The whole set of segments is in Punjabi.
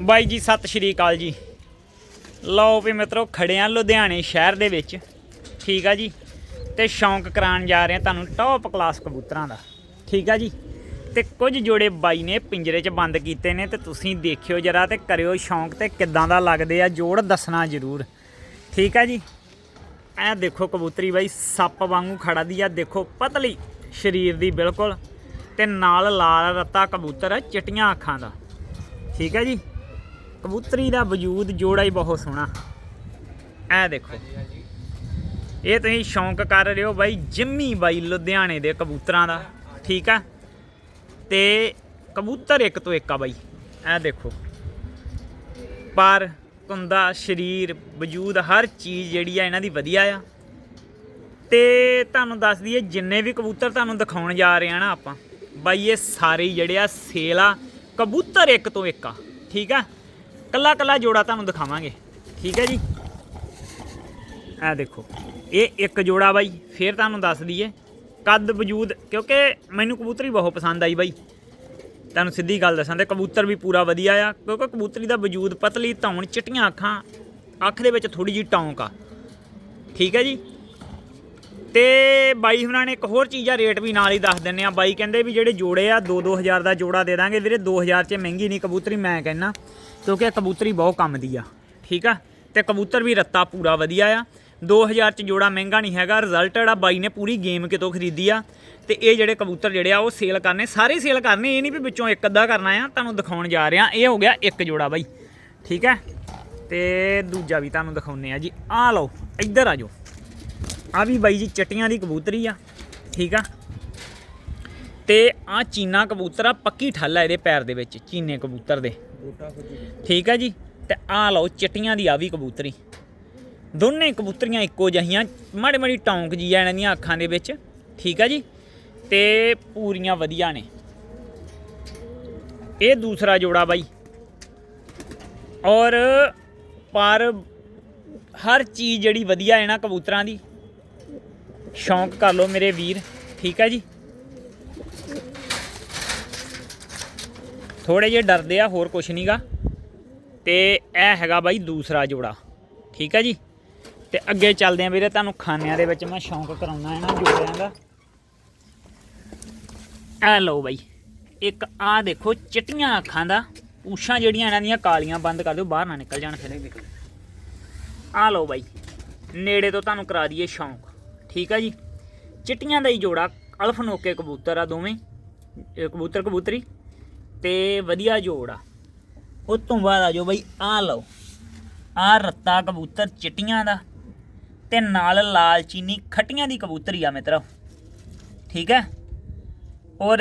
ਬਾਈ ਜੀ, ਸਤਿ ਸ਼੍ਰੀ ਅਕਾਲ ਜੀ। ਲਓ ਵੀ ਮਿੱਤਰੋ ਖੜੇ ਆ ਲੁਧਿਆਣੇ ਸ਼ਹਿਰ ਦੇ ਵਿੱਚ। ਠੀਕ ਆ ਜੀ? ਤੇ ਸ਼ੌਂਕ ਕਰਾਉਣ ਜਾ ਰਹੇ ਆ ਤੁਹਾਨੂੰ ਟੌਪ ਕਲਾਸ ਕਬੂਤਰਾਂ ਦਾ। ਠੀਕ ਆ ਜੀ? ਤੇ ਕੁਝ ਜੋੜੇ ਬਾਈ ਨੇ ਪਿੰਜਰੇ 'ਚ ਬੰਦ ਕੀਤੇ ਨੇ ਤੇ ਤੁਸੀਂ ਦੇਖਿਓ ਜਰਾ ਤੇ ਕਰਿਓ ਸ਼ੌਂਕ ਤੇ ਕਿੱਦਾਂ ਦਾ ਲੱਗਦੇ ਆ, ਜੋੜ ਦੱਸਣਾ ਜ਼ਰੂਰ। ਠੀਕ ਆ ਜੀ? ਐ ਦੇਖੋ ਕਬੂਤਰੀ ਬਾਈ, ਸੱਪ ਵਾਂਗੂ ਖੜਾ ਦੀ ਆ। ਦੇਖੋ ਪਤਲੀ ਸਰੀਰ ਦੀ ਬਿਲਕੁਲ। ਤੇ ਨਾਲ ਲਾਲ ਰੱਤਾ ਕਬੂਤਰ ਆ ਚਿੱਟੀਆਂ ਅੱਖਾਂ ਦਾ। ਠੀਕ ਹੈ ਜੀ? ਕਬੂਤਰੀ ਦਾ ਵਜੂਦ ਜੋੜਾ ਹੀ ਬਹੁਤ ਸੋਹਣਾ। ਐ ਦੇਖੋ। ਇਹ ਤੁਸੀਂ ਸ਼ੌਂਕ ਕਰ ਰਹੇ ਹੋ ਬਾਈ ਜਿੰਮੀ ਬਾਈ ਲੁਧਿਆਣੇ ਦੇ ਕਬੂਤਰਾਂ ਦਾ। ਠੀਕ ਆ? ਤੇ ਕਬੂਤਰ ਇੱਕ ਤੋਂ ਇੱਕ ਆ ਬਾਈ। ਐ ਦੇਖੋ। ਪਰ ਕੁੰਦਾ ਸਰੀਰ ਵਜੂਦ ਹਰ ਚੀਜ਼ ਜਿਹੜੀ ਆ ਇਹਨਾਂ ਦੀ ਵਧੀਆ ਆ। ਤੇ ਤੁਹਾਨੂੰ ਦੱਸ ਦਈਏ ਜਿੰਨੇ ਵੀ ਕਬੂਤਰ ਤੁਹਾਨੂੰ ਦਿਖਾਉਣ ਜਾ ਰਹੇ ਆ ਨਾ ਆਪਾਂ ਬਾਈ ਇਹ ਸਾਰੇ ਜਿਹੜੇ ਆ ਸੇਲ ਆ ਕਬੂਤਰ ਇੱਕ ਤੋਂ ਇੱਕ ਆ। ਠੀਕ ਆ? ਕੱਲਾ ਕੱਲਾ ਜੋੜਾ ਤੁਹਾਨੂੰ ਦਿਖਾਵਾਂਗੇ। ਠੀਕ ਹੈ ਜੀ? ਆ ਦੇਖੋ, ਇਹ ਇੱਕ ਜੋੜਾ ਬਾਈ, ਫੇਰ ਤੁਹਾਨੂੰ ਦੱਸ ਦਈਏ, ਕੱਦ ਵਜੂਦ, ਕਿਉਂਕਿ ਮੈਨੂੰ ਕਬੂਤਰੀ ਬਹੁਤ ਪਸੰਦ ਆਈ ਬਾਈ। ਤੁਹਾਨੂੰ ਸਿੱਧੀ ਗੱਲ ਦੱਸਾਂ ਤੇ ਕਬੂਤਰ ਵੀ ਪੂਰਾ ਵਧੀਆ ਆ, ਕਿਉਂਕਿ ਕਬੂਤਰੀ ਦਾ ਵਜੂਦ ਪਤਲੀ, ਧੌਣ, ਚਿੱਟੀਆਂ ਅੱਖਾਂ, ਅੱਖ ਦੇ ਵਿੱਚ ਥੋੜੀ ਜੀ ਟੌਂਕ ਆ। ਠੀਕ ਹੈ ਜੀ? ਤੇ ਬਾਈ ਹੁਣਾਂ ਨੇ ਇੱਕ ਹੋਰ ਚੀਜ਼ ਆ, ਰੇਟ ਵੀ ਨਾਲ ਹੀ ਦੱਸ ਦਿੰਨੇ ਆ। ਬਾਈ ਕਹਿੰਦੇ ਵੀ ਜਿਹੜੇ ਜੋੜੇ ਆ 2-2000 ਦਾ ਜੋੜਾ ਦੇ ਦਾਂਗੇ ਵੀਰੇ 2000 ਚ ਮਹਿੰਗੀ ਨਹੀਂ, ਕਬੂਤਰੀ ਮੈਂ ਕਹਿੰਨਾ। ਕਿਉਂਕਿ ਇਹ ਕਬੂਤਰੀ ਬਹੁਤ ਕੰਮ ਦੀ ਆ। ਠੀਕ ਆ? ਤੇ ਕਬੂਤਰ ਵੀ ਰੱਤਾ ਪੂਰਾ ਵਧੀਆ ਆ। 2000 ਚ ਜੋੜਾ ਮਹਿੰਗਾ ਨਹੀਂ ਹੈਗਾ। ਰਿਜ਼ਲਟਡ ਆ ਬਾਈ ਨੇ ਪੂਰੀ ਗੇਮ ਕਿਤੋਂ ਖਰੀਦੀ ਆ। ਤੇ ਇਹ ਜਿਹੜੇ ਕਬੂਤਰ ਜਿਹੜੇ ਆ, ਉਹ ਸੇਲ ਕਰਨੇ, ਸਾਰੇ ਸੇਲ ਕਰਨੇ। ਇਹ ਨਹੀਂ ਵੀ ਵਿੱਚੋਂ ਇੱਕ ਅੱਧਾ ਕਰਨਾ ਆ। ਤੁਹਾਨੂੰ ਦਿਖਾਉਣ ਜਾ ਰਿਹਾ। ਇਹ ਹੋ ਗਿਆ ਇੱਕ ਜੋੜਾ ਬਾਈ। ਠੀਕ ਹੈ ਤੇ ਦੂਜਾ ਵੀ ਤੁਹਾਨੂੰ ਦਿਖਾਉਨੇ ਆ ਜੀ। ਆ ਲਓ, ਇੱਧਰ ਆ ਜਾਓ। ਆ ਵੀ ਬਾਈ ਜੀ ਚਟੀਆਂ ਦੀ ਕਬੂਤਰੀ ਆ। ਠੀਕ ਆ? ਤੇ ਆ ਚੀਨਾ ਕਬੂਤਰ ਆ, ਪੱਕੀ ਠੱਲ ਆ ਇਹਦੇ ਪੈਰ ਦੇ ਵਿੱਚ, ਚੀਨੇ ਕਬੂਤਰ ਦੇ। ਠੀਕ ਹੈ ਜੀ? ਤੇ ਆ ਲਓ, ਚਿੱਟੀਆਂ ਦੀ ਆ ਵੀ ਕਬੂਤਰੀ। ਦੋਨੇ ਕਬੂਤਰੀਆਂ ਇੱਕੋ ਜਹੀਆਂ ਮਾੜੀ ਮਾੜੀ ਟੌਂਕ ਜੀ ਆ ਇਹਨਾਂ ਦੀਆਂ ਅੱਖਾਂ ਦੇ ਵਿੱਚ। ਠੀਕ ਹੈ ਜੀ? ਤੇ ਪੂਰੀਆਂ ਵਧੀਆ ਨੇ। ਇਹ ਦੂਸਰਾ ਜੋੜਾ ਬਾਈ। ਔਰ ਪਰ ਹਰ ਚੀਜ਼ ਜਿਹੜੀ ਵਧੀਆ ਹੈ ਨਾ ਕਬੂਤਰਾਂ ਦੀ, ਸ਼ੌਂਕ ਕਰ ਲਓ ਮੇਰੇ ਵੀਰ। ਠੀਕ ਹੈ ਜੀ? ਥੋੜੇ ਜਿਹੇ ਡਰਦੇ ਆ, ਹੋਰ ਕੁਛ ਨਹੀਂਗਾ ਤੇ ਇਹ ਹੈਗਾ ਬਾਈ ਦੂਸਰਾ ਜੋੜਾ, ਠੀਕ ਹੈ ਜੀ? ਤੇ ਅੱਗੇ ਚੱਲਦੇ ਆ ਵੀਰੇ, ਤੁਹਾਨੂੰ ਖਾਨਿਆਂ ਦੇ ਵਿੱਚ ਮੈਂ ਸ਼ੌਂਕ ਕਰਾਉਣਾ ਇਹਨਾਂ ਜੋੜਿਆਂ ਦਾ। ਐ ਲਓ ਬਾਈ, ਇੱਕ ਆ ਦੇਖੋ, ਚਿੱਟੀਆਂ ਅੱਖਾਂ ਦਾ ਪੂਛਾਂ ਜਿਹੜੀਆਂ ਇਹਨਾਂ ਦੀਆਂ ਕਾਲੀਆਂ ਬੰਦ ਕਰ ਦਿਓ, ਬਾਹਰ ਨਾ ਨਿਕਲ ਜਾਣ ਫਿਰ। ਨਿਕਲ ਆ ਲਓ ਬਾਈ, ਨੇੜੇ ਤੋਂ ਤੁਹਾਨੂੰ ਕਰਾ ਦਈਏ ਸ਼ੌਂਕ, ਠੀਕ ਆ ਜੀ? ਚਿੱਟੀਆਂ ਦਾ ਹੀ ਜੋੜਾ ਅਲਫ ਨੋਕੇ ਕਬੂਤਰ ਆ ਦੋਵੇਂ ਕਬੂਤਰ ਕਬੂਤਰੀ ਤੇ ਵਧੀਆ ਜੋੜ ਆ। ਉਹ ਤੋਂ ਬਾਅਦ ਆ ਜਾਓ ਬਾਈ ਆ ਲਓ। ਆ ਰੱਤਾ ਕਬੂਤਰ ਚਿੱਟੀਆਂ ਦਾ ਤੇ ਨਾਲ ਲਾਲ ਚੀਨੀ ਖੱਟੀਆਂ ਦੀ ਕਬੂਤਰੀ ਆ ਮਿੱਤਰੋ। ਠੀਕ ਹੈ? ਔਰ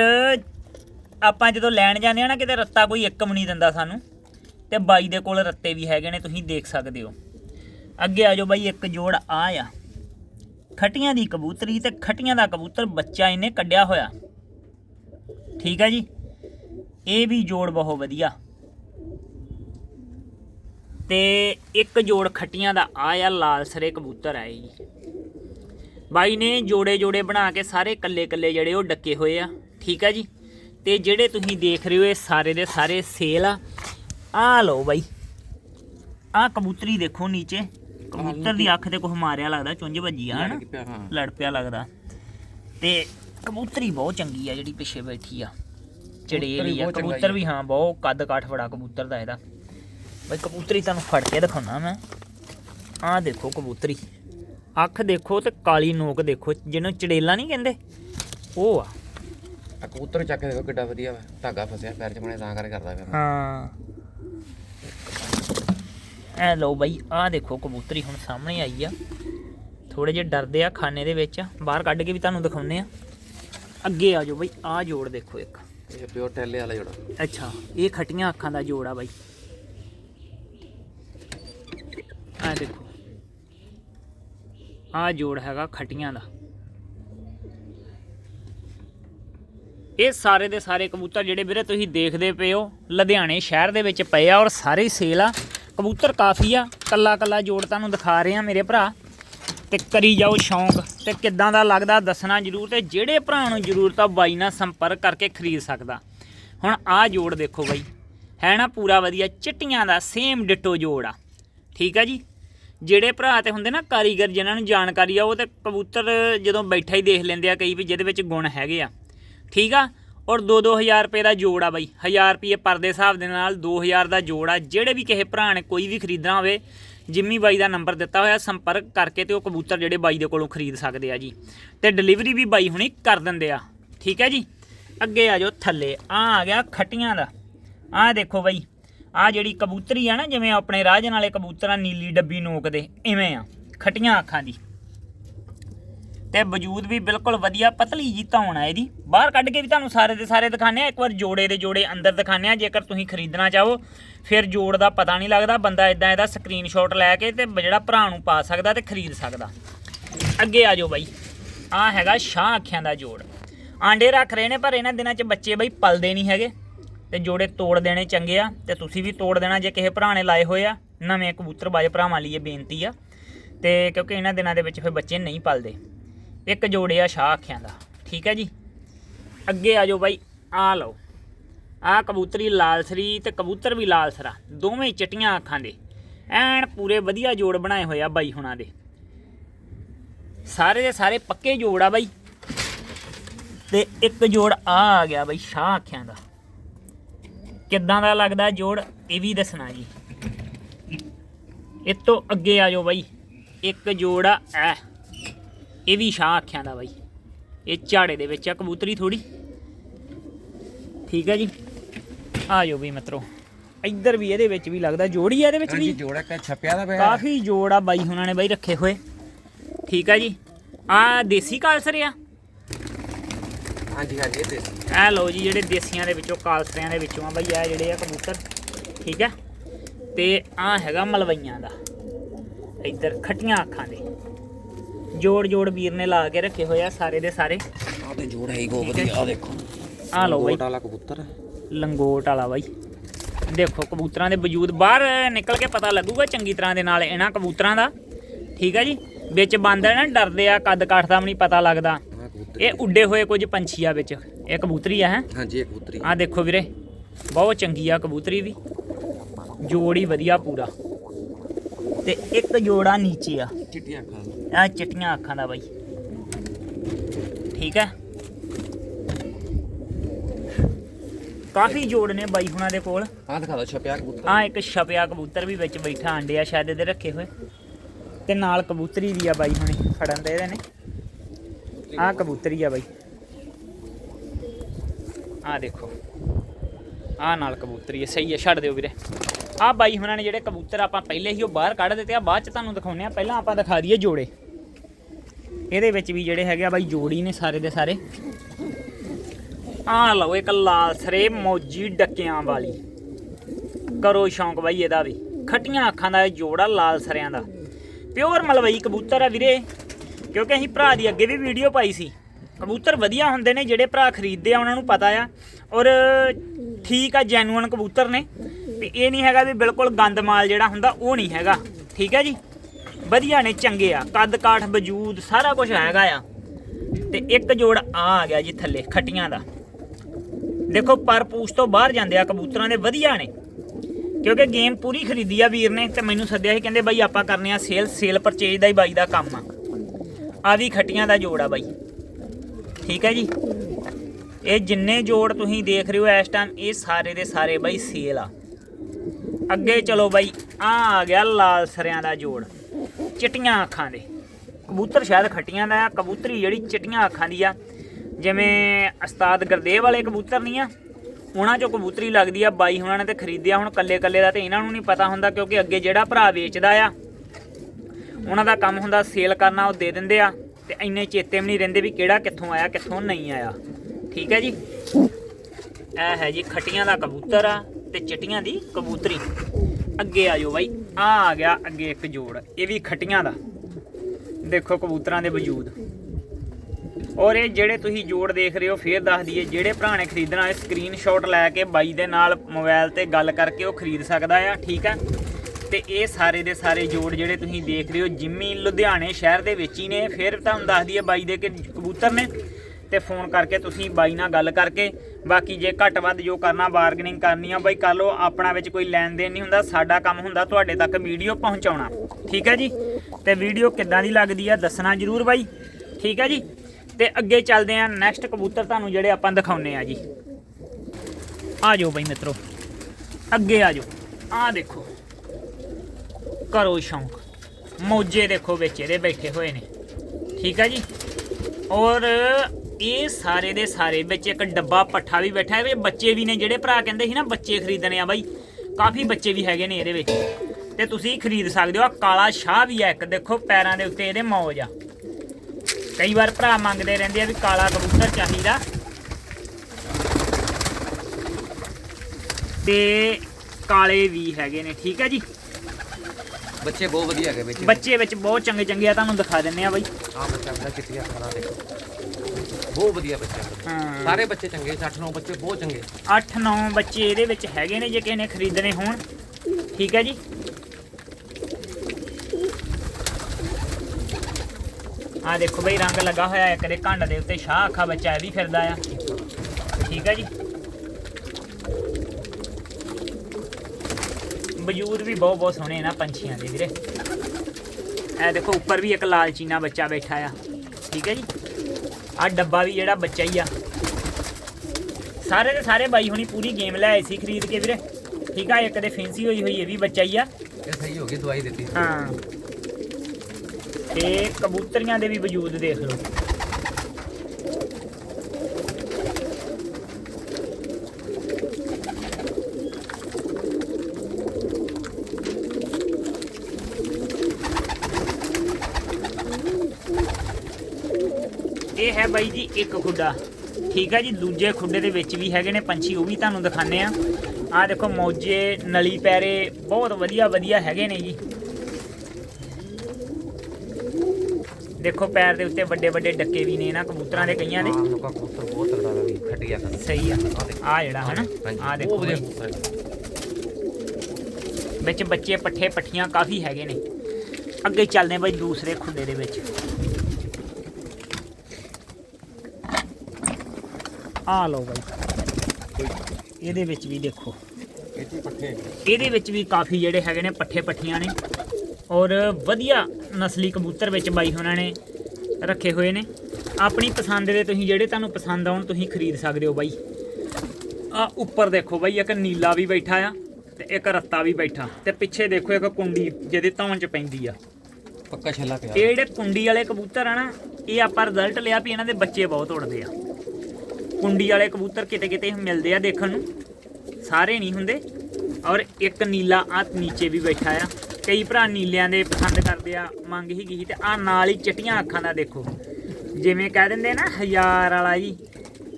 ਆਪਾਂ ਜਦੋਂ ਲੈਣ ਜਾਂਦੇ ਆ ਨਾ, ਕਿਤੇ ਰੱਤਾ ਕੋਈ ਇੱਕ ਵੀ ਨਹੀਂ ਦਿੰਦਾ ਸਾਨੂੰ, ਤੇ ਬਾਈ ਦੇ ਕੋਲ ਰੱਤੇ ਵੀ ਹੈਗੇ ਨੇ, ਤੁਸੀਂ ਦੇਖ ਸਕਦੇ ਹੋ। ਅੱਗੇ ਆ ਜਾਓ ਬਾਈ, ਇੱਕ ਜੋੜ ਆ ਆ। ਖਟੀਆਂ ਦੀ ਕਬੂਤਰੀ ਤੇ ਖਟੀਆਂ ਦਾ ਕਬੂਤਰ ਬੱਚਾ ਇਹਨੇ ਕੱਢਿਆ ਹੋਇਆ। ਠੀਕ ਹੈ ਜੀ? ਇਹ ਵੀ ਜੋੜ ਬਹੁਤ ਵਧੀਆ। ਤੇ ਇੱਕ ਜੋੜ ਖਟੀਆਂ ਦਾ ਆ ਆ ਲਾਲ ਸਰੇ ਕਬੂਤਰ ਆਏ ਜੀ। ਬਾਈ ਨੇ ਜੋੜੇ ਜੋੜੇ ਬਣਾ ਕੇ ਸਾਰੇ ਕੱਲੇ ਕੱਲੇ ਜਿਹੜੇ ਉਹ ਡੱਕੇ ਹੋਏ ਆ ਠੀਕ ਆ ਜੀ? ਤੇ ਜਿਹੜੇ ਤੁਸੀਂ ਦੇਖ ਰਹੇ ਹੋ ਇਹ ਸਾਰੇ ਦੇ ਸਾਰੇ ਸੇਲ ਆ। ਆ ਲਓ ਬਾਈ। ਆ ਕਬੂਤਰੀ ਦੇਖੋ ਨੀਚੇ। ਕਬੂਤਰ ਦੀ ਅੱਖ ਤੇ ਕੁਝ ਮਾਰਿਆ ਲੱਗਦਾ ਚੁੰਝ ਵੱਜੀ ਆ ਲੜ ਪਿਆ ਲੱਗਦਾ। ਤੇ ਕਬੂਤਰੀ ਬਹੁਤ ਚੰਗੀ ਆ ਜਿਹੜੀ ਪਿੱਛੇ ਬੈਠੀ ਆ। ਚੜੇਲ ਆ ਕਬੂਤਰ। ਵੀ ਹਾਂ ਬਹੁਤ ਕੱਦ ਕਾਠ ਬੜਾ ਕਬੂਤਰ ਦਾ ਇਹਦਾ। ਬਈ ਕਬੂਤਰੀ ਤੁਹਾਨੂੰ ਫੜ ਕੇ ਦਿਖਾਉਣਾ ਮੈਂ। ਆਹ ਦੇਖੋ ਕਬੂਤਰੀ। ਅੱਖ ਦੇਖੋ ਤੇ ਕਾਲੀ ਨੋਕ ਦੇਖੋ ਜਿਹਨੂੰ ਚੜੇਲਾ ਨਹੀਂ ਕਹਿੰਦੇ। ਉਹ ਆ। ਆ ਕਬੂਤਰ ਚੱਕ ਕੇ ਦੇਖੋ ਕਿੱਡਾ ਵਧੀਆ ਵਾ। ਧਾਗਾ ਫਸਿਆ ਪੈਰ 'ਚ ਬਣੇ ਤਾਂ ਕਰਕੇ ਕਰਦਾ ਫਿਰ ਹਾਂ। ਐ ਲਓ ਬਈ ਆਹ ਦੇਖੋ ਕਬੂਤਰੀ ਹੁਣ ਸਾਹਮਣੇ ਆਈ ਆ। ਥੋੜੇ ਜਿਹੇ ਡਰਦੇ ਆ ਖਾਨੇ ਦੇ ਵਿੱਚ। ਬਾਹਰ ਕੱਢ ਕੇ ਵੀ ਤੁਹਾਨੂੰ ਦਿਖਾਉਨੇ ਆ। ਅੱਗੇ ਆ ਜਾਓ ਬਈ ਆਹ ਜੋੜ ਦੇਖੋ ਇੱਕ। ਇਹ ਪਿਓਰ ਟੈਲੇ ਵਾਲਾ ਜੋੜਾ। ਅੱਛਾ, ਇਹ ਖਟੀਆਂ ਅੱਖਾਂ ਦਾ ਜੋੜ ਆ ਬਾਈ। ਆ ਦੇਖੋ। ਆ ਜੋੜ ਹੈਗਾ ਖਟੀਆਂ ਦਾ। ਇਹ ਸਾਰੇ ਦੇ ਸਾਰੇ ਕਬੂਤਰ ਜਿਹੜੇ ਵੀਰੇ ਤੁਸੀਂ ਦੇਖਦੇ ਪਏ ਹੋ, ਲੁਧਿਆਣੇ ਸ਼ਹਿਰ ਦੇ ਵਿੱਚ ਪਏ ਆ ਔਰ ਸਾਰੇ ਹੀ ਸੇਲ ਆ। ਕਬੂਤਰ ਕਾਫੀ ਆ ਕੱਲਾ ਕੱਲਾ ਜੋੜ ਤੁਹਾਨੂੰ ਦਿਖਾ ਰਹੇ ਆ ਮੇਰੇ ਭਰਾ। ਤੇ ਕਰੀ ਜਾਓ ਸ਼ੌਂਕ ਤੇ ਕਿੱਦਾਂ ਦਾ ਲੱਗਦਾ ਦੱਸਣਾ ਜਰੂਰ ਤੇ ਜਿਹੜੇ ਭਰਾ ਨੂੰ ਜ਼ਰੂਰਤ ਆ ਬਾਈ ਨਾਲ ਸੰਪਰਕ ਕਰਕੇ ਖਰੀਦ ਸਕਦਾ। ਹੁਣ ਆਹ ਜੋੜ ਦੇਖੋ ਬਾਈ, ਹੈ ਨਾ ਪੂਰਾ ਵਧੀਆ, ਚਿੱਟੀਆਂ ਦਾ ਸੇਮ ਡਿਟੋ ਜੋੜ ਆ। ਠੀਕ ਆ ਜੀ? ਜਿਹੜੇ ਭਰਾ ਤੇ ਹੁੰਦੇ ਨਾ ਕਾਰੀਗਰ ਜਿਨ੍ਹਾਂ ਨੂੰ ਜਾਣਕਾਰੀ ਆ, ਉਹ ਤੇ ਕਬੂਤਰ ਜਦੋਂ ਬੈਠਾ ਹੀ ਦੇਖ ਲੈਂਦੇ ਆ ਕਈ ਵੀ, ਜਿਹਦੇ ਵਿੱਚ ਗੁਣ ਹੈਗੇ ਆ। ਠੀਕ ਆ? ਔਰ 2-2000 ਰੁਪਏ ਦਾ ਜੋੜ ਆ ਬਾਈ। 1000 ਰੁਪਏ ਪਰ ਦੇ ਹਿਸਾਬ ਦੇ ਨਾਲ 2000 ਦਾ ਜੋੜ ਆ। ਜਿਹੜੇ ਵੀ ਕਿਸੇ ਭਰਾ ਨੇ ਕੋਈ ਵੀ ਖਰੀਦਣਾ ਹੋਵੇ ਜਿੰਮੀ ਬਾਈ ਦਾ ਨੰਬਰ ਦਿੱਤਾ ਹੋਇਆ, ਸੰਪਰਕ ਕਰਕੇ ਤੇ ਉਹ ਕਬੂਤਰ ਜਿਹੜੇ ਬਾਈ ਦੇ ਕੋਲੋਂ ਖਰੀਦ ਸਕਦੇ ਆ ਜੀ। ਤੇ ਡਿਲੀਵਰੀ ਵੀ ਬਾਈ ਹੁਣੀ ਕਰ ਦਿੰਦੇ ਆ। ਠੀਕ ਹੈ ਜੀ? ਅੱਗੇ ਆ ਜਾਓ ਥੱਲੇ। ਆ ਆ ਗਿਆ ਖਟੀਆਂ ਦਾ। ਆਹ ਦੇਖੋ ਬਾਈ ਆ ਜਿਹੜੀ ਕਬੂਤਰੀ ਆ ਨਾ, ਜਿਵੇਂ ਆਪਣੇ ਰਾਜਨ ਵਾਲੇ ਕਬੂਤਰਾਂ ਨੀਲੀ ਡੱਬੀ ਨੋਕਦੇ, ਇਵੇਂ ਆ। ਖਟੀਆਂ ਅੱਖਾਂ ਦੀ। ਤੇ ਵਜੂਦ ਵੀ ਬਿਲਕੁਲ ਵਧੀਆ ਪਤਲੀ ਜੀ ਧੌਣ ਆ ਇਹਦੀ। ਬਾਹਰ ਕੱਢ ਕੇ ਵੀ ਤੁਹਾਨੂੰ ਸਾਰੇ ਦੇ ਸਾਰੇ ਦਿਖਾਣੇ ਆ ਇੱਕ ਵਾਰ ਜੋੜੇ ਦੇ ਜੋੜੇ ਅੰਦਰ ਦਿਖਾਣੇ ਆ ਜੇਕਰ ਤੁਸੀਂ ਖਰੀਦਣਾ ਚਾਹੋ, ਫਿਰ ਜੋੜ ਦਾ ਪਤਾ ਨਹੀਂ ਲੱਗਦਾ। ਬੰਦਾ ਇਦਾਂ ਇਹਦਾ ਸਕਰੀਨਸ਼ਾਟ ਲੈ ਕੇ ਤੇ ਜਿਹੜਾ ਭਰਾ ਨੂੰ ਪਾ ਸਕਦਾ ਤੇ ਖਰੀਦ ਸਕਦਾ। ਅੱਗੇ ਆ ਜਾਓ ਬਾਈ। ਆ ਹੈਗਾ ਸ਼ਾਹ ਅੱਖਾਂ ਦਾ ਜੋੜ। ਆਂਡੇ ਰੱਖ ਰਹੇ ਨੇ, ਪਰ ਇਹਨਾਂ ਦਿਨਾਂ 'ਚ ਬੱਚੇ ਬਈ ਪਲਦੇ ਨਹੀਂ ਹੈਗੇ। ਤੇ ਜੋੜੇ ਤੋੜ ਦੇਣੇ ਚੰਗੇ ਆ। ਤੇ ਤੁਸੀਂ ਵੀ ਤੋੜ ਦੇਣਾ ਜੇ ਕਿਸੇ ਭਰਾ ਨੇ ਲਾਏ ਹੋਏ ਆ। ਨਵੇਂ ਕਬੂਤਰ ਬਾਜ ਭਰਾਵਾਂ ਲਈ ਇਹ ਬੇਨਤੀ ਆ। ਤੇ ਕਿਉਂਕਿ ਇਹਨਾਂ ਦਿਨਾਂ ਦੇ ਵਿੱਚ ਫਿਰ ਬੱਚੇ ਨਹੀਂ ਪਲਦੇ। ਇੱਕ ਜੋੜੇ ਆ ਸ਼ਾਹ ਅੱਖਾਂ ਦਾ, ਠੀਕ ਹੈ ਜੀ? ਅੱਗੇ ਆ ਜਾਓ ਬਾਈ ਆ ਲਓ। ਆ ਕਬੂਤਰੀ ਲਾਲਸਰੀ ਤੇ ਕਬੂਤਰ ਵੀ ਲਾਲਸਰਾ, ਦੋਵੇਂ ਚਟੀਆਂ ਅੱਖਾਂ ਦੇ। ਐਨ ਪੂਰੇ ਵਧੀਆ ਜੋੜ ਬਣਾਏ ਹੋਏ ਆ ਬਾਈ ਹੁਣਾਂ ਦੇ। ਸਾਰੇ ਦੇ ਸਾਰੇ ਪੱਕੇ ਜੋੜ ਆ ਬਾਈ। ਤੇ ਇੱਕ ਜੋੜ ਆ ਆ ਗਿਆ ਬਾਈ ਸ਼ਾਹ ਅੱਖਾਂ ਦਾ। ਕਿੱਦਾਂ ਦਾ ਲੱਗਦਾ ਜੋੜ, ਇਹ ਵੀ ਦੱਸਣਾ ਜੀ। ਇਹ ਤੋਂ ਅੱਗੇ ਆ ਜਾਓ ਬਾਈ। ਇੱਕ ਜੋੜ ਆ, ਐ। ਇਹ ਵੀ ਸ਼ਾਹ ਅੱਖਾਂ ਦਾ ਬਾਈ। ਇਹ ਝਾੜੇ ਦੇ ਵਿੱਚ ਆ ਕਬੂਤਰੀ ਥੋੜੀ ਠੀਕ ਹੈ ਜੀ। ਆ ਜਾਓ ਵੀ ਮਿੱਤਰੋ। ਇੱਧਰ ਵੀ ਇਹਦੇ ਵਿੱਚ ਵੀ ਲੱਗਦਾ ਜੋੜੀ ਆ ਇਹਦੇ ਵਿੱਚ ਵੀ। ਜੋੜਾ ਕਾ ਛਪਿਆ ਦਾ ਪਿਆ। ਕਾਫੀ ਜੋੜ ਆ ਬਾਈ ਹੁਣਾਂ ਨੇ ਬਾਈ ਰੱਖੇ ਹੋਏ। ਠੀਕ ਆ ਜੀ। ਆ ਦੇਸੀ ਕਾਲਸਰੇ ਆ। ਹਾਂਜੀ ਇਹ ਲਓ ਜੀ ਜਿਹੜੇ ਦੇਸੀਆਂ ਦੇ ਵਿੱਚੋਂ ਕਾਲਸਰਿਆਂ ਦੇ ਵਿੱਚੋਂ ਆ ਬਾਈ ਆ ਜਿਹੜੇ ਆ ਕਬੂਤਰ। ਠੀਕ ਆ। ਤੇ ਆ ਹੈਗਾ ਮਲਵਈਆਂ ਦਾ। ਇੱਧਰ ਖਟੀਆਂ ਅੱਖਾਂ ਦੇ। ਜੋੜ ਜੋੜ ਵੀਰ ਨੇ ਲਾ ਕੇ ਰੱਖੇ ਹੋਏ ਆ ਸਾਰੇ ਦੇ ਸਾਰੇ। ਆ ਤੇ ਜੋੜ ਹੈ ਹੀ ਗੋ ਵਧੀਆ ਆ ਦੇਖੋ। ਆ ਲਓ ਬਾਈ। ਵਾਲਾ ਕਬੂਤਰ। ਲੰਗੋਟ ਵਾਲਾ ਬਾਈ। ਦੇਖੋ ਕਬੂਤਰਾਂ ਦੇ ਵਜੂਦ ਬਾਹਰ ਨਿਕਲ ਕੇ ਪਤਾ ਲੱਗੂਗਾ ਚੰਗੀ ਤਰ੍ਹਾਂ ਦੇ ਨਾਲ ਇਹਨਾਂ ਕਬੂਤਰਾਂ ਦਾ। ਠੀਕ ਆ ਜੀ? ਵਿੱਚ ਬਾਂਦਰ ਨਾ ਡਰਦੇ ਆ ਕੱਦ ਕਾਠ ਦਾ ਵੀ ਨਹੀਂ ਪਤਾ ਲੱਗਦਾ। ਇਹ ਉੱਡੇ ਹੋਏ ਕੁਝ ਪੰਛੀ ਆ ਵਿੱਚ। ਇਹ ਕਬੂਤਰੀ ਆ ਹੈ? ਹਾਂਜੀ ਇਹ ਕਬੂਤਰੀ। ਆ ਦੇਖੋ ਵੀਰੇ ਬਹੁਤ ਚੰਗੀ ਆ ਕਬੂਤਰੀ ਵੀ। ਜੋੜ ਹੀ ਵਧੀਆ ਪੂਰਾ। ਤੇ ਇੱਕ ਜੋੜਾ ਨੀਚੇ ਆ। ਚਿੱਟੀਆਂ ਅੱਖਾਂ ਆ ਚਿੱਟੀਆਂ ਅੱਖਾਂ ਦਾ ਬਾਈ। ਠੀਕ ਹੈ? ਕਾਫੀ ਜੋੜ ਨੇ ਬਾਈ ਹੁਣਾਂ ਦੇ ਕੋਲ। ਆ ਦਿਖਾ ਦੋ ਛਪਿਆ ਕਬੂਤਰ। ਆ ਇੱਕ ਛਪਿਆ ਕਬੂਤਰ ਵੀ ਵਿੱਚ ਬੈਠਾ ਆਂਡੇ ਆ ਸ਼ਾਇਦ ਇਹਦੇ ਰੱਖੇ ਹੋਏ। ਤੇ ਨਾਲ ਕਬੂਤਰੀ ਵੀ ਆ ਬਾਈ ਹੁਣੇ ਫੜਨ ਦੇ ਇਹਦੇ ਨੇ। ਆ ਕਬੂਤਰੀ ਆ ਬਾਈ। ਆ ਦੇਖੋ। ਆ ਨਾਲ ਕਬੂਤਰੀ ਹੈ ਸਹੀ ਹੈ ਛੱਡ ਦਿਓ ਵੀਰੇ। ਆ ਬਾਈ ਹੁਣਾਂ ਨੇ ਜਿਹੜੇ ਕਬੂਤਰ ਆਪਾਂ ਪਹਿਲੇ ਹੀ ਉਹ ਬਾਹਰ ਕੱਢ ਦਿੱਤੇ ਆ, ਬਾਅਦ ਚ ਤੁਹਾਨੂੰ ਦਿਖਾਉਂਦੇ ਆ, ਪਹਿਲਾਂ ਆਪਾਂ ਦਿਖਾ ਦਈਏ ਜੋੜੇ। ਇਹਦੇ ਵਿੱਚ ਵੀ ਜਿਹੜੇ ਹੈਗੇ ਆ ਬਾਈ ਜੋੜੀ ਨੇ ਸਾਰੇ ਦੇ ਸਾਰੇ। ਆ ਲਓ ਇੱਕ ਲਾਲ ਸਰੇ ਮੌਜੀ ਡੱਕਿਆਂ ਵਾਲੀ। ਕਰੋ ਸ਼ੌਂਕ ਬਾਈ ਇਹਦਾ ਵੀ। ਖਟੀਆਂ ਅੱਖਾਂ ਦਾ ਇਹ ਜੋੜਾ ਲਾਲ ਸਰਿਆਂ ਦਾ। ਪਿਓਰ ਮਲਵਈ ਕਬੂਤਰ ਆ ਵੀਰੇ, ਕਿਉਂਕਿ ਅਸੀਂ ਭਰਾ ਦੀ ਅੱਗੇ ਵੀ ਵੀਡੀਓ ਪਾਈ ਸੀ। ਕਬੂਤਰ ਵਧੀਆ ਹੁੰਦੇ ਨੇ, ਜਿਹੜੇ ਭਰਾ ਖਰੀਦਦੇ ਆ, ਉਹਨਾਂ ਨੂੰ ਪਤਾ ਆ। ਔਰ ਠੀਕ ਆ ਜੈਨੂਅਨ ਕਬੂਤਰ ਨੇ। ਤੇ ਇਹ ਨਹੀਂ ਹੈਗਾ ਵੀ ਬਿਲਕੁਲ ਗੰਦ ਮਾਲ ਜਿਹੜਾ ਹੁੰਦਾ ਉਹ ਨਹੀਂ ਹੈਗਾ। ਠੀਕ ਹੈ ਜੀ? ਵਧੀਆ ਨੇ, ਚੰਗੇ ਆ। ਕੱਦ ਕਾਠ, ਵਜੂਦ, ਸਾਰਾ ਕੁਝ ਹੈਗਾ ਆ। ਤੇ ਇੱਕ ਜੋੜ ਆ ਆ ਗਿਆ ਜੀ ਥੱਲੇ, ਖਟੀਆਂ ਦਾ। ਦੇਖੋ ਪਰ ਪੂਛ ਤੋਂ ਬਾਹਰ ਜਾਂਦੇ ਆ, ਕਬੂਤਰਾਂ ਦੇ ਵਧੀਆ ਨੇ। ਕਿਉਂਕਿ ਗੇਮ ਪੂਰੀ ਖਰੀਦੀ ਆ ਵੀਰ ਨੇ ਤੇ ਮੈਨੂੰ ਸੱਦਿਆ ਸੀ, ਕਹਿੰਦੇ ਬਾਈ ਆਪਾਂ ਕਰਨੇ ਆ ਸੇਲ ਸੇਲ ਪਰਚੇਜ ਦਾ ਹੀ ਬਾਈ ਦਾ ਕੰਮ ਆ। ਆ ਵੀ ਖਟੀਆਂ ਦਾ ਜੋੜ ਆ ਬਾਈ। ਠੀਕ ਹੈ ਜੀ? ਇਹ ਜਿੰਨੇ ਜੋੜ ਤੁਸੀਂ ਦੇਖ ਰਹੇ ਹੋ ਇਸ ਟਾਈਮ ਇਹ ਸਾਰੇ ਦੇ ਸਾਰੇ ਬਾਈ ਸੇਲ ਆ। ਅੱਗੇ ਚਲੋ ਬਾਈ, ਆ ਆ ਗਿਆ ਲਾਲ ਸਰਿਆਂ ਦਾ ਜੋੜ। ਚਿੱਟੀਆਂ ਅੱਖਾਂ ਦੇ। ਕਬੂਤਰ ਸ਼ਾਇਦ ਖੱਟੀਆਂ ਦਾ ਆ, ਕਬੂਤਰੀ ਜਿਹੜੀ ਚਿੱਟੀਆਂ ਅੱਖਾਂ ਦੀ ਆ, ਜਿਵੇਂ ਉਸਤਾਦ ਗੁਰਦੇਵ ਵਾਲੇ ਕਬੂਤਰ ਨਹੀਂ ਆ, ਉਹਨਾਂ ਚੋਂ ਕਬੂਤਰੀ ਲੱਗਦੀ ਆ, ਬਾਈ ਹੁਣਾਂ ਨੇ ਤੇ ਖਰੀਦਿਆ ਹੁਣ ਕੱਲੇ ਕੱਲੇ ਦਾ ਤੇ ਇਹਨਾਂ ਨੂੰ ਨਹੀਂ ਪਤਾ ਹੁੰਦਾ ਕਿਉਂਕਿ ਅੱਗੇ ਜਿਹੜਾ ਭਰਾ ਵੇਚਦਾ ਆ, ਉਹਨਾਂ ਦਾ ਕੰਮ ਹੁੰਦਾ ਸੇਲ ਕਰਨਾ, ਉਹ ਦੇ ਦਿੰਦੇ ਆ, ਤੇ ਇੰਨੇ ਚੇਤੇ ਵੀ ਨਹੀਂ ਰਹਿੰਦੇ ਵੀ ਕਿਹੜਾ ਕਿੱਥੋਂ ਆਇਆ, ਕਿੱਥੋਂ ਨਹੀਂ ਆਇਆ। ਠੀਕ ਹੈ ਜੀ? ਇਹ ਹੈ ਜੀ ਖਟੀਆਂ ਦਾ ਕਬੂਤਰ ਆ। ਤੇ ਚਿੱਟੀਆਂ ਦੀ ਕਬੂਤਰੀ। ਅੱਗੇ ਆ ਜਾਓ ਬਾਈ। ਆ ਆ ਗਿਆ ਅੱਗੇ ਇੱਕ ਜੋੜ। ਇਹ ਵੀ ਖਟੀਆਂ ਦਾ। ਦੇਖੋ ਕਬੂਤਰਾਂ ਦੇ ਵਜੂਦ। ਔਰ ਇਹ ਜਿਹੜੇ ਤੁਸੀਂ ਜੋੜ ਦੇਖ ਰਹੇ ਹੋ, ਫੇਰ ਦੱਸ ਦਈਏ, ਜਿਹੜੇ ਭਰਾ ਨੇ ਖਰੀਦਣਾ ਹੈ ਸਕਰੀਨਸ਼ਾਟ ਲੈ ਕੇ ਬਾਈ ਦੇ ਨਾਲ ਮੋਬਾਈਲ ਤੇ ਗੱਲ ਕਰਕੇ ਉਹ ਖਰੀਦ ਸਕਦਾ ਆ, ਠੀਕ ਹੈ ਤੇ ਇਹ ਸਾਰੇ ਦੇ ਸਾਰੇ ਜੋੜ ਜਿਹੜੇ ਤੁਸੀਂ ਦੇਖ ਰਹੇ ਹੋ, ਜਿੰਮੀ ਲੁਧਿਆਣੇ ਸ਼ਹਿਰ ਦੇ ਵਿੱਚ ਹੀ ਨੇ। ਫਿਰ ਤੁਹਾਨੂੰ ਦੱਸ ਦਈਏ ਬਾਈ ਦੇ ਕਿ ਕਬੂਤਰ ਨੇ। ਤੇ ਫੋਨ ਕਰਕੇ ਤੁਸੀਂ ਬਾਈ ਨਾਲ ਗੱਲ ਕਰਕੇ, ਬਾਕੀ ਜੇ ਘੱਟ ਵੱਧ ਜੋ ਕਰਨਾ ਬਾਰਗੇਨਿੰਗ ਕਰਨੀ ਆ, ਬਾਈ ਕਰ ਲਓ ਆਪਣਾ ਵਿੱਚ ਕੋਈ ਲੈਣ ਦੇਣ ਨਹੀਂ ਹੁੰਦਾ, ਸਾਡਾ ਕੰਮ ਹੁੰਦਾ ਤੁਹਾਡੇ ਤੱਕ ਵੀਡੀਓ ਪਹੁੰਚਾਉਣਾ। ਠੀਕ ਹੈ ਜੀ? ਤੇ ਵੀਡੀਓ ਕਿੱਦਾਂ ਦੀ ਲੱਗਦੀ ਆ, ਦੱਸਣਾ ਜਰੂਰ ਬਾਈ। ਠੀਕ ਹੈ ਜੀ? ਤੇ ਅੱਗੇ ਚੱਲਦੇ ਆ ਨੈਕਸਟ ਕਬੂਤਰ ਤੁਹਾਨੂੰ ਜਿਹੜੇ ਆਪਾਂ ਦਿਖਾਉਨੇ ਆ ਜੀ। ਆ ਜਾਓ ਬਾਈ ਮਿੱਤਰੋ। ਅੱਗੇ ਆ ਜਾਓ। ਆ ਦੇਖੋ। ਕਰੋ ਸ਼ੌਂਕ। ਮੋਜੇ ਦੇਖੋ ਵਿੱਚ, ਇਹਦੇ ਬੈਠੇ ਹੋਏ ਨੇ। ਠੀਕ ਹੈ ਜੀ? ਔਰ ਇਹ ਸਾਰੇ ਦੇ ਸਾਰੇ ਵਿੱਚ ਇੱਕ ਡੱਬਾ ਪੱਠਾ ਵੀ ਬੈਠਾ ਹੈ ਵੀ ਬੱਚੇ ਵੀ ਨੇ ਜਿਹੜੇ ਭਰਾ ਕਹਿੰਦੇ ਸੀ ਨਾ ਬੱਚੇ ਖਰੀਦਣੇ ਆ ਬਾਈ। ਕਾਫੀ ਬੱਚੇ ਵੀ ਹੈਗੇ ਨੇ ਇਹਦੇ ਵਿੱਚ। ਤੇ ਤੁਸੀਂ ਖਰੀਦ ਸਕਦੇ ਹੋ ਆ ਕਾਲਾ ਸ਼ਾਹ ਵੀ ਹੈ ਇੱਕ ਦੇਖੋ ਪੈਰਾਂ ਦੇ ਉੱਤੇ ਇਹਦੇ ਮੌਜ ਆ। ਕਈ ਵਾਰ ਭਰਾ ਮੰਗਦੇ ਰਹਿੰਦੇ ਆ ਵੀ ਕਾਲਾ ਕਬੂਤਰ ਚਾਹੀਦਾ। ਤੇ ਕਾਲੇ ਵੀ ਹੈਗੇ ਨੇ ਠੀਕ ਹੈ ਜੀ? ਬੱਚੇ ਬਹੁਤ ਵਧੀਆ ਹੈਗੇ ਵਿੱਚ। ਬੱਚੇ ਵਿੱਚ ਬਹੁਤ ਚੰਗੇ ਚੰਗੇ ਆ ਤੁਹਾਨੂੰ ਦਿਖਾ ਦਿੰਨੇ ਆ ਬਾਈ। ਆ ਬੱਚਾ ਮੇਰਾ ਕਿੱਥੇ ਅੱਖਾਂ ਨਾਲ ਦੇਖੋ। ਬਹੁਤ ਵਧੀਆ ਬੱਚਾ ਹਾਂ। ਸਾਰੇ ਬੱਚੇ ਚੰਗੇ 8 9 ਬੱਚੇ ਬਹੁਤ ਚੰਗੇ। 8-9 ਬੱਚੇ ਇਹਦੇ ਵਿੱਚ ਹੈਗੇ ਨੇ ਜੇ ਕਿਸੇ ਨੇ ਖਰੀਦਣੇ ਹੋਣ। ਠੀਕ ਹੈ ਜੀ? ਆ ਦੇਖੋ ਬਈ ਰੰਗ ਲੱਗਾ ਹੋਇਆ ਇੱਕ ਦੇ ਕੰਡ ਦੇ ਉੱਤੇ ਸ਼ਾਹ ਅੱਖਾਂ ਬੱਚਾ ਇਹ ਵੀ ਫਿਰਦਾ ਆ। ਠੀਕ ਹੈ ਜੀ? ਵਜੂਦ ਵੀ ਬਹੁਤ ਬਹੁਤ ਸੋਹਣੇ ਨਾ ਪੰਛੀਆਂ ਦੇ ਵੀਰੇ। ਇਹ ਦੇਖੋ ਉੱਪਰ ਵੀ ਇੱਕ ਲਾਲ ਚੀਨਾ ਬੱਚਾ ਬੈਠਾ ਆ। ਠੀਕ ਹੈ ਜੀ? ਆ ਡੱਬਾ ਵੀ ਜਿਹੜਾ ਬੱਚਾ ਹੀ ਆ। ਸਾਰੇ ਦੇ ਸਾਰੇ ਬਾਈ ਹੁਣੀ ਪੂਰੀ ਗੇਮ ਲੈ ਆਏ ਸੀ ਖਰੀਦ ਕੇ ਵੀਰੇ। ਠੀਕ ਆ ਇੱਕ ਦੇ ਫੈਂਸੀ ਹੋਈ ਹੋਈ ਇਹ ਵੀ ਬੱਚਾ ਹੀ ਆ। ਇਹ ਸਹੀ ਹੋ ਗਈ ਦਵਾਈ ਦਿੱਤੀ। ਹਾਂ। ਤੇ ਕਬੂਤਰੀਆਂ ਦੇ ਵੀ ਵਜੂਦ ਦੇਖ ਲਓ। ਇਹ ਹੈ ਬਾਈ ਜੀ ਇੱਕ ਖੁੱਡਾ। ਠੀਕ ਹੈ ਜੀ ਦੂਜੇ ਖੁੱਡੇ ਦੇ ਵਿੱਚ ਵੀ ਹੈਗੇ ਨੇ ਪੰਛੀ ਉਹ ਵੀ ਤੁਹਾਨੂੰ ਦਿਖਾਣੇ ਆ ਆ ਦੇਖੋ ਮੌਜੇ ਨਲੀ ਪੈਰੇ ਬਹੁਤ ਵਧੀਆ ਵਧੀਆ ਹੈਗੇ ਨੇ ਜੀ। ਦੇਖੋ ਪੈਰ ਦੇ ਉੱਤੇ ਵੱਡੇ ਵੱਡੇ ਡੱਕੇ ਵੀ ਨੇ ਇਹਨਾਂ ਕਬੂਤਰਾਂ ਦੇ ਕਈਆਂ ਦੇ। ਕਬੂਤਰ ਬਹੁਤ ਤਗੜਾ ਵੀ ਖੱਟੀਆ ਕਰ ਸਹੀ ਆ। ਆ ਜਿਹੜਾ ਹਨਾ ਆ ਦੇਖੋ। ਵਿੱਚ ਬੱਚੇ ਪੱਠੇ ਪੱਠੀਆਂ ਕਾਫੀ ਹੈਗੇ ਨੇ। ਅੱਗੇ ਚੱਲਦੇ ਬਾਈ ਦੂਸਰੇ ਖੁੱਡੇ ਦੇ ਵਿੱਚ। ਆ ਲਓ ਬਾਈ। ਇਹਦੇ ਵਿੱਚ ਵੀ ਦੇਖੋ। ਇਹਦੇ ਵਿੱਚ ਵੀ ਕਾਫੀ ਜਿਹੜੇ ਹੈਗੇ ਨੇ ਪੱਠੇ ਪੱਠੀਆਂ ਨੇ। ਔਰ ਵਧੀਆ ਨਸਲੀ ਕਬੂਤਰ ਵਿੱਚ ਬਾਈ ਉਹਨਾਂ ਨੇ ਰੱਖੇ ਹੋਏ ਨੇ। ਆਪਣੀ ਪਸੰਦ ਦੇ ਤੁਸੀਂ ਜਿਹੜੇ ਤੁਹਾਨੂੰ ਪਸੰਦ ਆਉਣ ਤੁਸੀਂ ਖਰੀਦ ਸਕਦੇ ਹੋ ਬਾਈ। ਆ ਉੱਪਰ ਦੇਖੋ ਬਾਈ ਇੱਕ ਨੀਲਾ ਵੀ ਬੈਠਾ ਆ ਤੇ ਇੱਕ ਰੱਤਾ ਵੀ ਬੈਠਾ। ਤੇ ਪਿੱਛੇ ਦੇਖੋ ਇੱਕ ਕੁੰਡੀ ਜਿਹਦੇ ਧੌਣ ਚ ਪੈਂਦੀ ਆ। ਪੱਕਾ ਛੱਲਾ ਪਿਆ। ਇਹ ਜਿਹੜੇ ਕੁੰਡੀ ਵਾਲੇ ਕਬੂਤਰ ਆ ਨਾ ਇਹ ਆਪਾਂ ਰਿਜ਼ਲਟ ਲਿਆ ਵੀ ਇਹਨਾਂ ਦੇ ਬੱਚੇ ਬਹੁਤ ਉੜਦੇ ਆ। ਕੁੰਡੀ ਵਾਲੇ ਕਬੂਤਰ ਕਿਤੇ ਕਿਤੇ ਮਿਲਦੇ ਆ ਦੇਖਣ ਨੂੰ। ਸਾਰੇ ਨਹੀਂ ਹੁੰਦੇ। ਔਰ ਇੱਕ ਨੀਲਾ ਆ ਨੀਚੇ ਵੀ ਬੈਠਾ ਆ। ਕਈ ਭਰਾ ਨੀਲਿਆਂ ਦੇ ਪਸੰਦ ਕਰਦੇ ਆ, ਮੰਗ ਹੀ ਗਈ ਤੇ ਆ ਨਾਲ ਹੀ ਚਟੀਆਂ ਅੱਖਾਂ ਦਾ ਦੇਖੋ। ਜਿਵੇਂ ਕਹਿ ਦਿੰਦੇ ਨਾ, ਹਜ਼ਾਰ ਵਾਲਾ ਜੀ।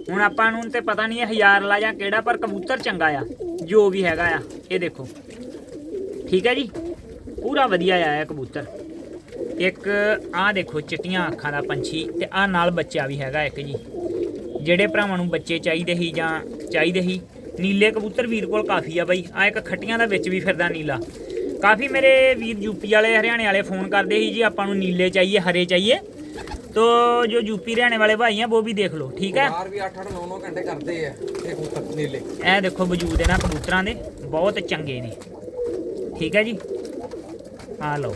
ਹੁਣ ਆਪਾਂ ਨੂੰ ਤੇ ਪਤਾ ਨਹੀਂ ਇਹ ਹਜ਼ਾਰ ਵਾਲਾ ਜਾਂ ਕਿਹੜਾ, ਪਰ ਕਬੂਤਰ ਚੰਗਾ ਆ। ਜੋ ਵੀ ਹੈਗਾ ਆ, ਇਹ ਦੇਖੋ। ਠੀਕ ਹੈ ਜੀ? ਪੂਰਾ ਵਧੀਆ ਆ ਕਬੂਤਰ। ਇੱਕ ਆਹ ਦੇਖੋ, ਚਿੱਟੀਆਂ ਅੱਖਾਂ ਦਾ ਪੰਛੀ ਤੇ ਆਹ ਨਾਲ ਬੱਚਾ ਵੀ ਹੈਗਾ ਇੱਕ ਜੀ। ਜਿਹੜੇ ਭਰਾਵਾਂ ਨੂੰ ਬੱਚੇ ਚਾਹੀਦੇ ਸੀ ਜਾਂ ਚਾਹੀਦੇ ਸੀ ਨੀਲੇ ਕਬੂਤਰ ਵੀਰ ਕੋਲ ਕਾਫੀ ਆ ਬਾਈ। ਆ ਇੱਕ ਖੱਟੀਆਂ ਦਾ ਵਿੱਚ ਵੀ ਫਿਰਦਾ ਨੀਲਾ। ਕਾਫੀ ਮੇਰੇ ਵੀਰ ਯੂਪੀ ਵਾਲੇ ਹਰਿਆਣੇ ਵਾਲੇ ਫੋਨ ਕਰਦੇ ਸੀ ਜੀ ਆਪਾਂ ਨੂੰ ਨੀਲੇ ਚਾਹੀਏ ਹਰੇ ਚਾਹੀਏ। ਤੋ ਜੋ ਯੂਪੀ ਹਰਿਆਣੇ ਵਾਲੇ ਭਾਈ ਆ ਉਹ ਵੀ ਦੇਖ ਲਓ ਠੀਕ ਹੈ ਯਾਰ ਵੀ 8 8 9 9 ਘੰਟੇ ਕਰਦੇ ਆ ਇਹ ਕਬੂਤਰ ਨੀਲੇ। ਇਹ ਦੇਖੋ ਵਜੂਦ ਇਹਨਾਂ ਕਬੂਤਰਾਂ ਦੇ ਬਹੁਤ ਚੰਗੇ ਨੇ। ਠੀਕ ਹੈ ਜੀ? ਆ ਲਓ।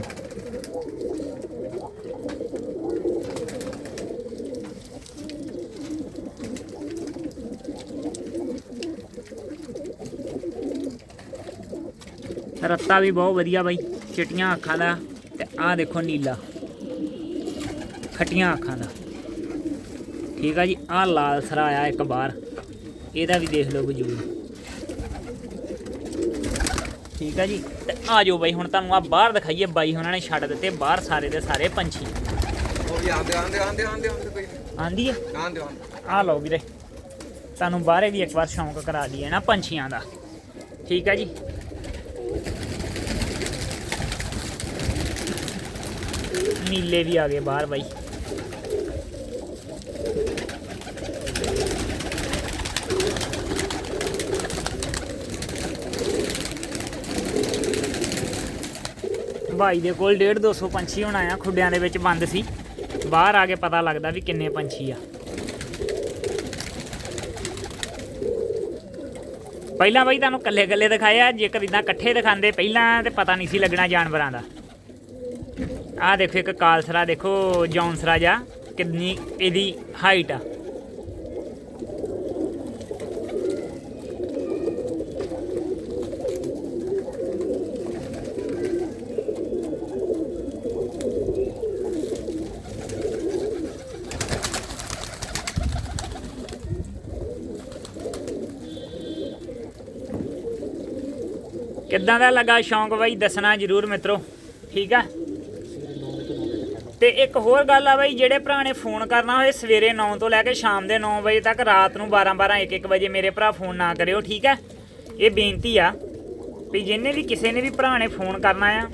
ਰੱਤਾ ਵੀ ਬਹੁਤ ਵਧੀਆ ਬਾਈ। ਚਿੱਟੀਆਂ ਅੱਖਾਂ ਦਾ ਤੇ ਆਹ ਦੇਖੋ ਨੀਲਾ। ਖੱਟੀਆਂ ਅੱਖਾਂ ਦਾ। ਠੀਕ ਆ ਜੀ ਆਹ ਲਾਲ ਸਰਾ ਆਇਆ ਇੱਕ ਬਾਹਰ ਇਹਦਾ ਵੀ ਦੇਖ ਲਓ ਵਜੂਦ ਠੀਕ ਆ ਜੀ ਤੇ ਆ ਜਾਓ ਬਾਈ ਹੁਣ ਤੁਹਾਨੂੰ ਆ ਬਾਹਰ ਦਿਖਾਈਏ। ਬਾਈ ਉਹਨਾਂ ਨੇ ਛੱਡ ਦਿੱਤੇ ਬਾਹਰ ਸਾਰੇ ਦੇ ਸਾਰੇ ਪੰਛੀ। ਉਹ ਵੀ ਆਂਦੇ ਆਂਦੇ ਆਂਦੇ ਆਂਦੇ ਆਂਦੇ ਕੋਈ। ਆਂਦੀ ਆ? ਆਂਦੇ ਆਂਦੇ ਆ ਲਓ ਵੀਰੇ ਤੁਹਾਨੂੰ ਬਾਹਰੇ ਵੀ ਇੱਕ ਵਾਰ ਸ਼ੌਂਕ ਕਰਾ ਦਈਏ ਨਾ ਪੰਛੀਆਂ ਦਾ। ਠੀਕ ਆ ਜੀ ਨੀਲੇ ਵੀ ਆ ਗਏ ਬਾਹਰ ਬਾਈ। ਭਾਈ ਦੇ ਕੋਲ 1.5 200 ਪੰਛੀ ਹੋਣਾ ਆ, ਖੁੱਡਿਆਂ ਦੇ ਵਿੱਚ ਬੰਦ ਸੀ। ਬਾਹਰ ਆ ਕੇ ਪਤਾ ਲੱਗਦਾ ਵੀ ਕਿੰਨੇ ਪੰਛੀ ਆ। ਪਹਿਲਾਂ ਬਾਈ ਤੁਹਾਨੂੰ ਇਕੱਲੇ ਇਕੱਲੇ ਦਿਖਾਇਆ ਜੇਕਰ ਕਦੀ ਇਕੱਠੇ ਦਿਖਾਉਂਦੇ, ਪਹਿਲਾਂ ਤੇ ਪਤਾ ਨਹੀਂ ਸੀ ਲੱਗਣਾ ਜਾਨਵਰਾਂ ਦਾ। ਆਹ ਦੇਖੋ ਇੱਕ ਕਾਲਸਰਾ, ਦੇਖੋ ਜੌਨਸਰਾ ਜਾ ਕਿੰਨੀ ਇਹਦੀ ਹਾਈਟ ਆ। ਕਿੱਦਾਂ ਦਾ ਲੱਗਾ ਸ਼ੌਂਕ ਬਾਈ? ਦੱਸਣਾ ਜਰੂਰ ਮਿੱਤਰੋ, ਠੀਕ ਆ? ਤੇ ਇੱਕ ਹੋਰ ਗੱਲ ਆ ਬਾਈ ਜਿਹੜੇ ਭਰਾ ਨੇ ਫੋਨ ਕਰਨਾ ਹੋਏ ਸਵੇਰੇ 9 ਤੋਂ ਲੈ ਕੇ ਸ਼ਾਮ ਦੇ 9 ਵਜੇ ਤੱਕ ਰਾਤ ਨੂੰ 12 12 1 1 ਵਜੇ ਮੇਰੇ ਭਰਾ ਫੋਨ ਨਾ ਕਰਿਓ ਠੀਕ ਹੈ? ਇਹ ਬੇਨਤੀ ਆ ਵੀ ਜਿੰਨੇ ਵੀ ਕਿਸੇ ਨੇ ਵੀ ਭਰਾ ਨੇ ਫੋਨ ਕਰਨਾ ਆ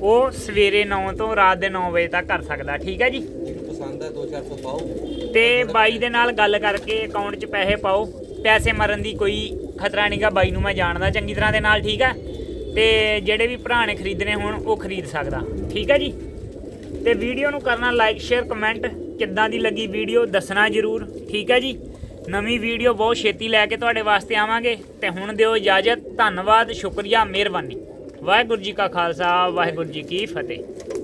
ਉਹ ਸਵੇਰੇ 9 ਤੋਂ ਰਾਤ ਦੇ 9 ਵਜੇ ਤੱਕ ਕਰ ਸਕਦਾ ਠੀਕ ਹੈ ਜੀ? ਜਿਹਨੂੰ ਪਸੰਦ ਹੈ 2-400 ਪਾਓ। ਤੇ ਬਾਈ ਦੇ ਨਾਲ ਗੱਲ ਕਰਕੇ ਅਕਾਊਂਟ 'ਚ ਪੈਸੇ ਪਾਓ। ਪੈਸੇ ਮਰਨ ਦੀ ਕੋਈ ਖਤਰਾ ਨਹੀਂਗਾ ਬਾਈ ਨੂੰ ਮੈਂ ਜਾਣਦਾ ਚੰਗੀ ਤਰ੍ਹਾਂ ਦੇ ਨਾਲ ਠੀਕ ਹੈ? ਤੇ ਜਿਹੜੇ ਵੀ ਭਰਾ ਨੇ ਖਰੀਦਣੇ ਹੋਣ ਉਹ ਖਰੀਦ ਸਕਦਾ ਠੀਕ ਹੈ ਜੀ? ਤੇ ਵੀਡੀਓ ਨੂੰ ਕਰਨਾ ਲਾਈਕ ਸ਼ੇਅਰ ਕਮੈਂਟ ਕਿੱਦਾਂ ਦੀ ਲੱਗੀ ਵੀਡੀਓ ਦੱਸਣਾ ਜਰੂਰ, ਠੀਕ ਹੈ ਜੀ? ਨਵੀਂ ਵੀਡੀਓ ਬਹੁਤ ਛੇਤੀ ਲੈ ਕੇ ਤੁਹਾਡੇ ਵਾਸਤੇ ਆਵਾਂਗੇ ਤੇ ਹੁਣ ਦਿਓ ਇਜਾਜ਼ਤ, ਧੰਨਵਾਦ, ਸ਼ੁਕਰੀਆ, ਮਿਹਰਬਾਨੀ। ਵਾਹਿਗੁਰੂ ਜੀ ਕਾ ਖਾਲਸਾ, ਵਾਹਿਗੁਰੂ ਜੀ ਕੀ ਫਤਿਹ।